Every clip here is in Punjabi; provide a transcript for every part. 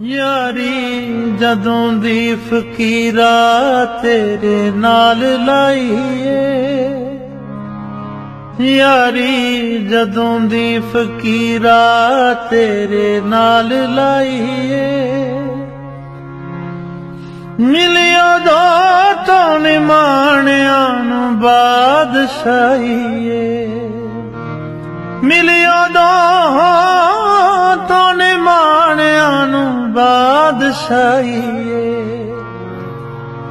ਯਾਰੀ, ਜਦੋਂ ਦੀ ਫਕੀਰਾ ਤੇਰੇ ਨਾਲ ਲਾਈਏ। ਯਾਰੀ, ਜਦੋਂ ਦੀ ਫਕੀਰਾ ਤੇਰੇ ਨਾਲ ਲਾਈਏ। ਮਿਲਿਆ ਦੋ ਤੋਂ ਨਿਮਾਣਿਆਂ ਨੂੰ ਬਾਦਸ਼ਾਹੀਏ। ਮਿਲਿਆ ਦੋ ਤੋਂ ਬਾਦਸ਼ਾਹੀਏ।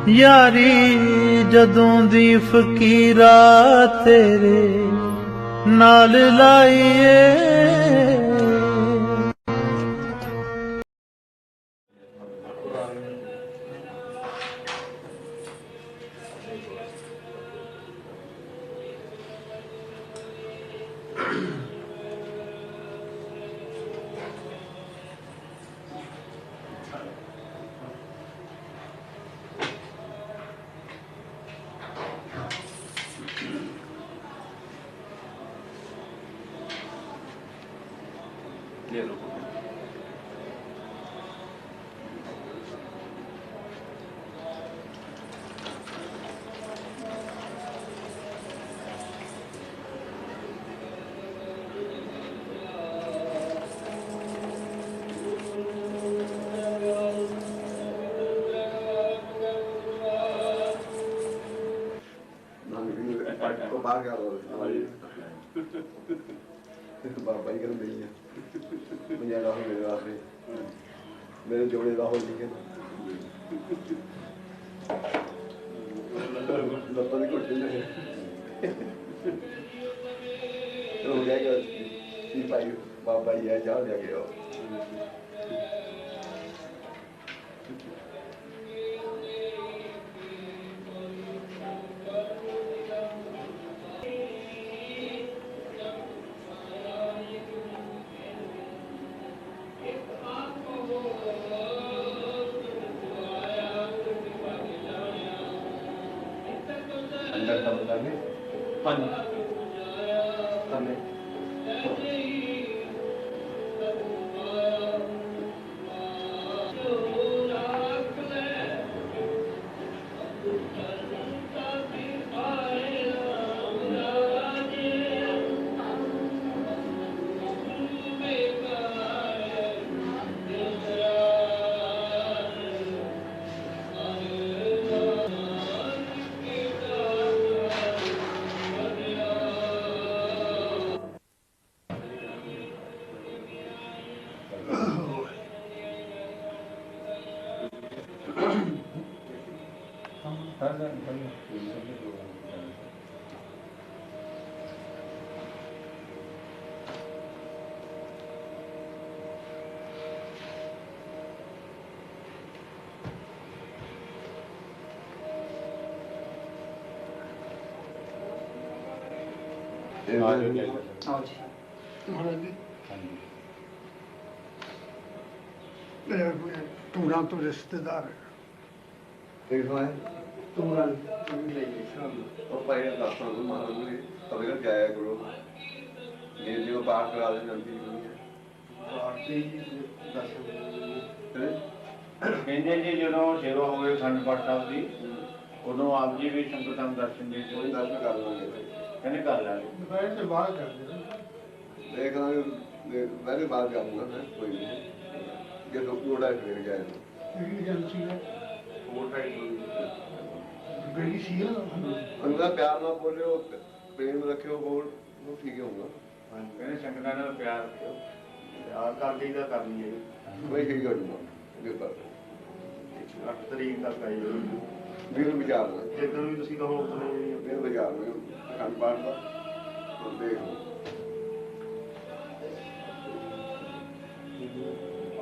ਯਾਰੀ ਜਦੋਂ ਦੀ ਫਕੀਰਾ ਤੇਰੇ ਨਾਲ ਲਾਈਏ ਲੈ ਲਓ ਤੋਂ ਬਾਹਰ ਗਿਆ ਹਮਾਰੀ ਬਾਬਾ ਹੀ ਮੇਰੇ ਵਾਸਤੇ। ਮੇਰੇ ਜੋੜੇ ਦਾ ਹੋ। ਜੀ ਲੱਤਾਂ ਦੀ ਘੁੱਟੀ ਨੇ। ਹੋ ਗਿਆ ਕਿ ਭਾਈ ਬਾਬਾ ਜੀ ਆ ਜਾ ਲਿਆ ਗਿਆ Amen. ਟੂਰਾਂ ਤੋਂ ਰਿਸ਼ਤੇਦਾਰ ਦੇਖ ਲਓ ਉਹ ਭਾਈ ਦਾ ਦਾਸਾਂ ਨੂੰ ਮਾਰਨ ਨੂੰ ਤਵੇ ਕਰ ਜਾਇਆ ਕਰੋ। ਜੇ ਜੇ ਉਹ ਪਾਠ ਕਰਾ ਦੇ ਜਾਂਦੀ ਨਹੀਂ ਹੈ। ਕਹਿੰਦੇ ਜੀ ਜਦੋਂ ਸੇਵਾ ਹੋਵੇ ਖੰਡ ਪਾਠ ਸਾਹਿਬ ਦੀ ਉਦੋਂ ਆਪ ਜੀ ਵੀ ਸੰਗਤਾਂ ਨੂੰ ਦਰਸ਼ਨ ਦੇ ਕੋਈ ਦਰਸ਼ਨ ਕਰ ਲਾਂਗੇ। ਕਹਿੰਦੇ ਕਰ ਲੈਣੇ ਦੁਪਹਿਰ ਤੇ ਬਾਹਰ ਕਰਦੇ ਨੇ ਦੇਖ ਲਾਂਗੇ ਮੈਂ ਵੀ ਬਾਹਰ ਜਾਊਂਗਾ ਮੈਂ ਕੋਈ ਨਹੀਂ। ਜੇ ਲੋਕ ਕੋੜਾ ਫਿਰ ਗਏ ਏਜੰਸੀ ਹੈ ਹੋਰ ਟਾਈਮ ਗੜੀ ਸੀ ਨਾ। ਅੰਦਰ ਪਿਆਰ ਨਾਲ ਬੋਲਿਓ ਪ੍ਰੇਮ ਰੱਖਿਓ ਹੋਰ ਉਹ ਠੀਕ ਹੋਊਗਾ। ਕਹਿੰਦੇ ਸੰਗਤਾਂ ਨਾਲ ਪਿਆਰ ਰੱਖਿਓ। ਪਿਆਰ ਕਰਦੇ ਤਾਂ ਕਰਨੀ ਹੈ ਜੀ। ਕੋਈ ਠੀਕ ਹੋ ਜੂਗਾ ਜੇ ਪਰ ਅੱਠ ਤਰੀਕ ਤੱਕ ਆਈ ਜੀ। ਵੀਰ ਵਿਚਾਰ ਜਿੱਦਣ ਵੀ ਤੁਸੀਂ ਕਹੋ ਉਦੋਂ ਹੀ ਵੀਰ ਵਿਚਾਰ ਨਾਲ ਖੰਡ ਪਾਠ ਦਾ। ਹੁਣ ਦੇਖ ਲਓ।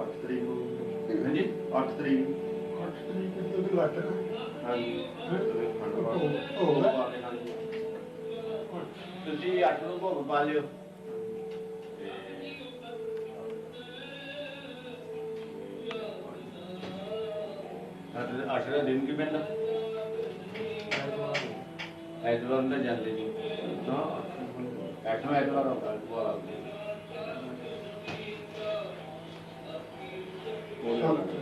ਅੱਠ ਤਰੀਕ ਨੂੰ। ਹਾਂਜੀ? ਅੱਠ ਤਰੀਕ ਨੂੰ। 8 ਤਰੀਕ ਤੋਂ ਘੱਟ। ਨਾ ਹਾਂਜੀ। ਪਾਠ ਹੋ-। ਤੁਸੀਂ ਅੱਠ ਨੂੰ ਭੋਗ ਪਾ ਲਿਓ। ਅੱਠ ਅੱਠ ਦਾ ਦਿਨ ਕੀ ਪੈਂਦਾ? ਐਤਵਾਰ ਨੂੰ ਤਾਂ ਜਾਂਦੇ ਨਹੀਂ ਹਾਂ ਅੱਠਵਾਂ ਐਤਵਾਰ ਹੁੰਦਾ ਦੁਬਾਰਾ ਸੱਤ।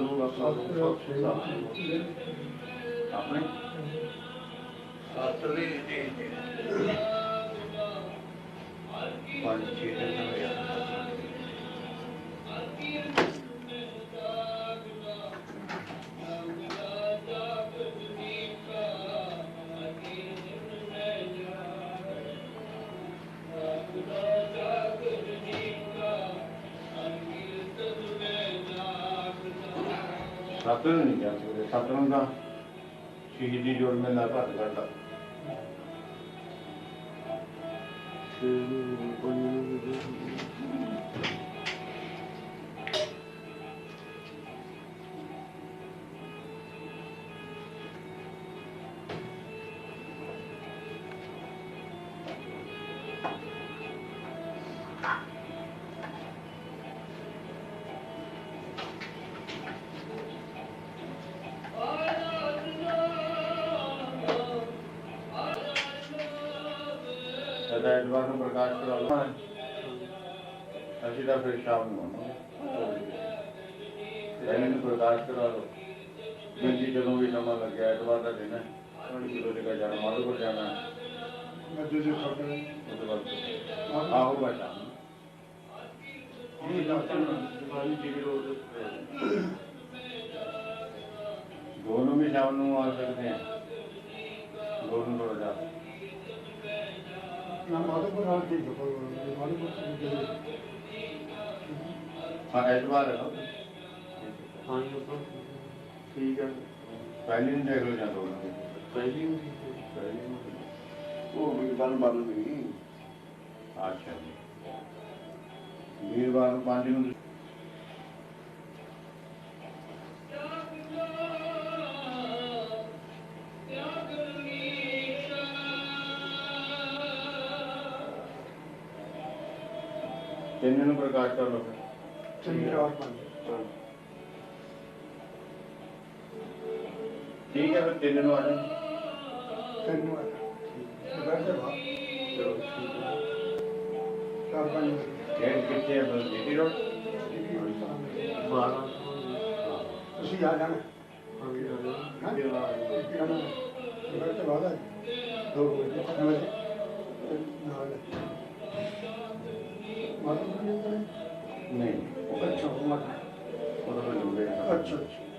ਨੂੰ ਬਸ ਆਪਣੇ? ਸੱਤ ਦੇ ਜੀ ਪੰਜ ਛੇ ਦਿਨ ਹੋ ਗਿਆ ਸੱਤ ਨੂੰ ਨਹੀਂ ਜਾ ਸਕਦੇ ਸੱਤ ਨੂੰ ਤਾਂ ਸ਼ਹੀਦੀ ਜੋੜ ਮੇਲਾ ਘੱਟ ਕਰਦਾ ਐਤਵਾਰ ਨੂੰ ਪ੍ਰਕਾਸ਼ ਕਰਾ ਲਵਾਂ ਅਸੀਂ ਤਾਂ ਫਿਰ ਸ਼ਾਮ ਨੂੰ ਆਵਾਂਗੇ ਪਹਿਲੇ ਨੂੰ ਪ੍ਰਕਾਸ਼ ਕਰਾ ਲਓ। ਜਿੰਦੀ ਜਦੋਂ ਵੀ ਸਮਾਂ ਲੱਗਿਆ ਐਤਵਾਰ ਦਾ ਦਿਨ ਹੈ। ਹੁਣ ਕਿਲੋ ਜਗ੍ਹਾ ਜਾਣਾ ਮਾਧੋਪੁਰ ਜਾਣਾ ਹੈ। ਮੈਂ ਜੋ ਜੋ ਖਬਰ ਹੈ ਉਹ ਤੋਂ ਬਾਅਦ ਸ਼ਾਮ ਨੂੰ ਇਹ ਦਰਸ਼ਨ ਵਾਲੀ ਜੀ ਰੋਡ ਦੋਨੋਂ ਵੀ ਸ਼ਾਮ ਨੂੰ ਆ ਸਕਦੇ ਆ। ਦੋਨੋਂ ਥੋੜਾ ਜਾ ਨਾ ਮਾਧੋਪੁਰ ਆ ਕੇ ਖਬਰ ਮਾਧੋਪੁਰ ਤੋਂ ਹਾਂ ਐਤਵਾਰ ਹੈ ਨਾ ਹਾਂ ਜੀ ਤਾਂ ਠੀਕ ਹੈ ਪਹਿਲੀ ਨੂੰ ਦੇਖ ਲਓ ਜਾਂ ਦੋਨੋਂ ਨੂੰ। ਪਹਿਲੀ ਨੂੰ ਪਹਿਲੀ ਨੂੰ ਉਹ ਵੀ ਬਨ ਬਨ ਨਹੀਂ ਅੱਛਾ ਜੀ ਵੀਰਵਾਰ ਨੂੰ ਪੰਜ ਨੂੰ ਤਿੰਨ ਨੂੰ ਪ੍ਰਕਾਸ਼ ਕਰ ਲਓ ਰਾਤ ਪੰਜ ਠੀਕ ਹੈ ਫਿਰ ਤਿੰਨ ਨੂੰ ਆ ਜਾਓ। ਤੈਨੂੰ ਆ ਚਲੋ ਠੀਕ ਹੈ। ਚਾਰ ਪੰਜ ਕਿੱਥੇ ਹੈ ਬਸ ਜੀਟੀ ਰੋਡ? ਬਾਰਾਂ ਤੁਸੀਂ ਆ ਜਾਣਾ। ਹਾਂ। ਜੀ ਆ। ਹਾਂ ਆ। ਜਾਣਾ। ਆ। ਦੋ ਵਜੇ। ਤਿੰਨ ਵਜੇ। ਤੇ ਨਾਲ। ਮਾਧੋਪੁਰ ਨਹੀਂ ਨਹੀਂ ਅੱਛਾ ਉਹ ਮਤ ਉਹ